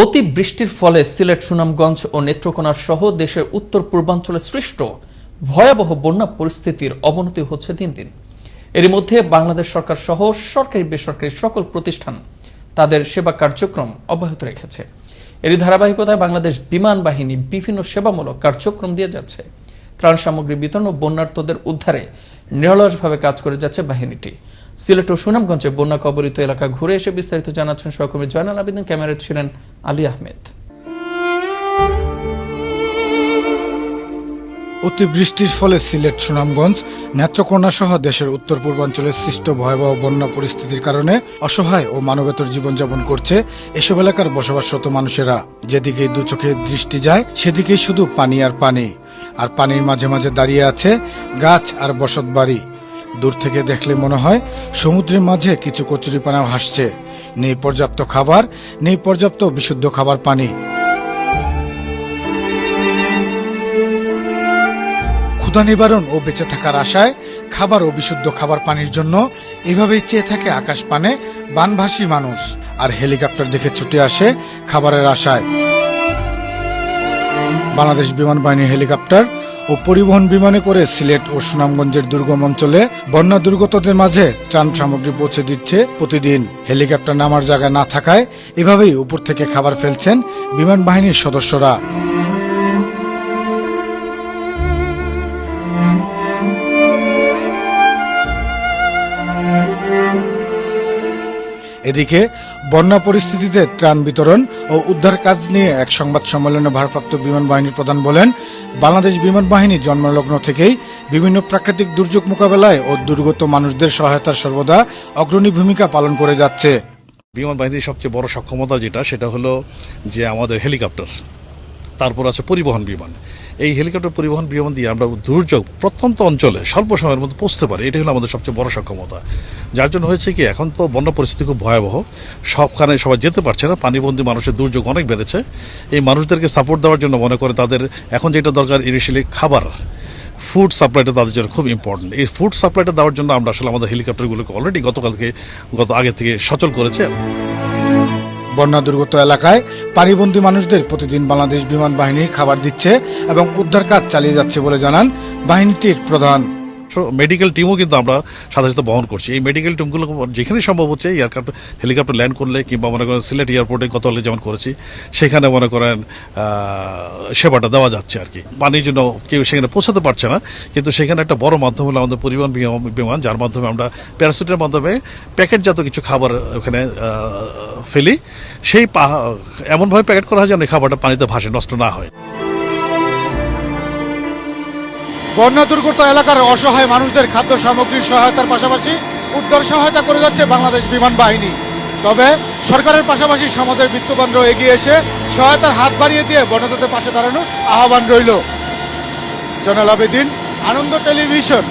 অতি বৃষ্টির ফলে সিলেট, সুনামগঞ্জ ও নেত্রকোনা সহ দেশের উত্তর পূর্বাঞ্চলে সৃষ্ট ভয়াবহ বন্যা পরিস্থিতির অবনতি হচ্ছে দিন দিন। এর মধ্যে বাংলাদেশ সরকার সহ সরকারি, বেসরকারি সকল প্রতিষ্ঠান তাদের সেবা কার্যক্রম অব্যাহত রেখেছে। এরই ধারাবাহিকতায় বাংলাদেশ বিমান বাহিনী বিভিন্ন সেবামূলক কার্যক্রম দিয়ে যাচ্ছে। ত্রাণ সামগ্রী বিতরণ ও বন্যার্থদের উদ্ধারে নিরলসভাবে কাজ করে যাচ্ছে বাহিনীটি। সিলেট ও সুনামগঞ্জে বন্যা কবলিত এলাকা ঘুরে এসে বিস্তারিত জানাচ্ছেন সহকর্মী জয়নাল আবেদিন, ক্যামেরায় ছিলেন আলী আহমেদ। অতিবৃষ্টির ফলে সিলেট, সুনামগঞ্জ নেত্রকোনা সহ দেশের উত্তর পূর্বাঞ্চলে সৃষ্ট ভয়াবহ বন্যা পরিস্থিতির কারণে অসহায় ও মানবেতর জীবনযাপন করছে এসব এলাকার বসবাসরত মানুষেরা। যেদিকেই দু চোখে দৃষ্টি যায়, সেদিকেই শুধু পানি আর পানি। আর পানির মাঝে মাঝে দাঁড়িয়ে আছে গাছ আর বসত বাড়ি দূর থেকে দেখলে মনে হয় সমুদ্রের মাঝে কিছু কচুরিপানা হাসছে নেই পর্যাপ্ত খাবার, নেই পর্যাপ্ত বিশুদ্ধ খাবার পানি। ক্ষুধা নিবারণ ও বেঁচে থাকার আশায় খাবার ও বিশুদ্ধ খাবার পানির জন্য এভাবেই চেয়ে থাকে আকাশ পানে বানভাসী মানুষ। আর হেলিকপ্টার দেখে ছুটে আসে খাবারের আশায়। বাংলাদেশ বিমান বাহিনীর হেলিকপ্টার ও পরিবহন বিমানে করে সিলেট ও সুনামগঞ্জের দুর্গম অঞ্চলে বন্যা দুর্গতদের মাঝে ত্রাণ সামগ্রী পৌঁছে দিচ্ছে প্রতিদিন। হেলিকপ্টার নামার জায়গা না থাকায় এভাবেই উপর থেকে খাবার ফেলছেন বিমান বাহিনীর সদস্যরা। এদিকে বন্যা পরিস্থিতিতে ত্রাণ বিতরণ ও উদ্ধার কাজ নিয়ে এক সংবাদ সম্মেলনে ভারপ্রাপ্ত বিমান বাহিনীর প্রধান বলেন, বাংলাদেশ বিমান বাহিনী জন্মলগ্ন থেকেই বিভিন্ন প্রাকৃতিক দুর্যোগ মোকাবেলায় ও দুর্গত মানুষদের সহায়তার সর্বদা অগ্রণী ভূমিকা পালন করে যাচ্ছে। বিমান বাহিনীর সবচেয়ে বড় সক্ষমতা যেটা, সেটা হলো যে আমাদের হেলিকপ্টার, তারপর আছে পরিবহন বিমান। এই হেলিকপ্টার পরিবহন বিমান দিয়ে আমরা দুর্যোগ প্রত্যন্ত অঞ্চলে স্বল্প সময়ের মধ্যে পৌঁছতে পারি। এটাই হলো আমাদের সবচেয়ে বড় সক্ষমতা। যার জন্য হয়েছে কি, এখন তো বন্যা পরিস্থিতি খুব ভয়াবহ। সবখানে সবাই যেতে পারছে না। পানিবন্দী মানুষের দুর্যোগ অনেক বেড়েছে। এই মানুষদেরকে সাপোর্ট দেওয়ার জন্য মনে করে তাদের এখন যেটা দরকার ইনিশিয়ালি খাবার। ফুড সাপ্লাইটা তাদের জন্য খুব ইম্পর্টেন্ট এই ফুড সাপ্লাইটা দেওয়ার জন্য আমরা আসলে আমাদের হেলিকপ্টারগুলোকে অলরেডি গতকালকে, গত আগে থেকে সচল করেছে। বন্যা দুর্গত এলাকায় পানিবন্দী মানুষদের প্রতিদিন বাংলাদেশ বিমান বাহিনীর খাবার দিচ্ছে এবং উদ্ধার কাজ চালিয়ে যাচ্ছে বলে জানান বাহিনীটির প্রধান। মেডিকেল টিমও কিন্তু আমরা সাথে সাথে বহন করছি। এই মেডিকেল টিমগুলো যেখানে সম্ভব হচ্ছে এয়ারক্রাফট হেলিকপ্টার ল্যান্ড করলে কিংবা মনে করেন সিলেট এয়ারপোর্টে গতকালে যেমন করেছি, সেখানে মনে করেন সেবাটা দেওয়া যাচ্ছে আর কি। পানির জন্য কেউ সেখানে পৌঁছাতে পারছে না, কিন্তু সেখানে একটা বড় মাধ্যম হলো আমাদের পরিবহন বিমান যার মাধ্যমে আমরা প্যারাসুটের মাধ্যমে প্যাকেটজাত কিছু খাবার ওখানে ফেলি। সেই এমনভাবে প্যাকেট করা হয় যেন খাবারটা পানিতে ভাসে, নষ্ট না হয়। বন্যা দুর্গত এলাকার অসহায় মানুষদের খাদ্য সামগ্রীর সহায়তার পাশাপাশি উদ্ধার সহায়তা করে যাচ্ছে বাংলাদেশ বিমান বাহিনী। তবে সরকারের পাশাপাশি সমাজের বৃত্তবানরাও এগিয়ে এসে সহায়তার হাত বাড়িয়ে দিয়ে বন্যাদের পাশে দাঁড়ানোর আহ্বান রইল। জনাল আবেদিন, আনন্দ টেলিভিশন।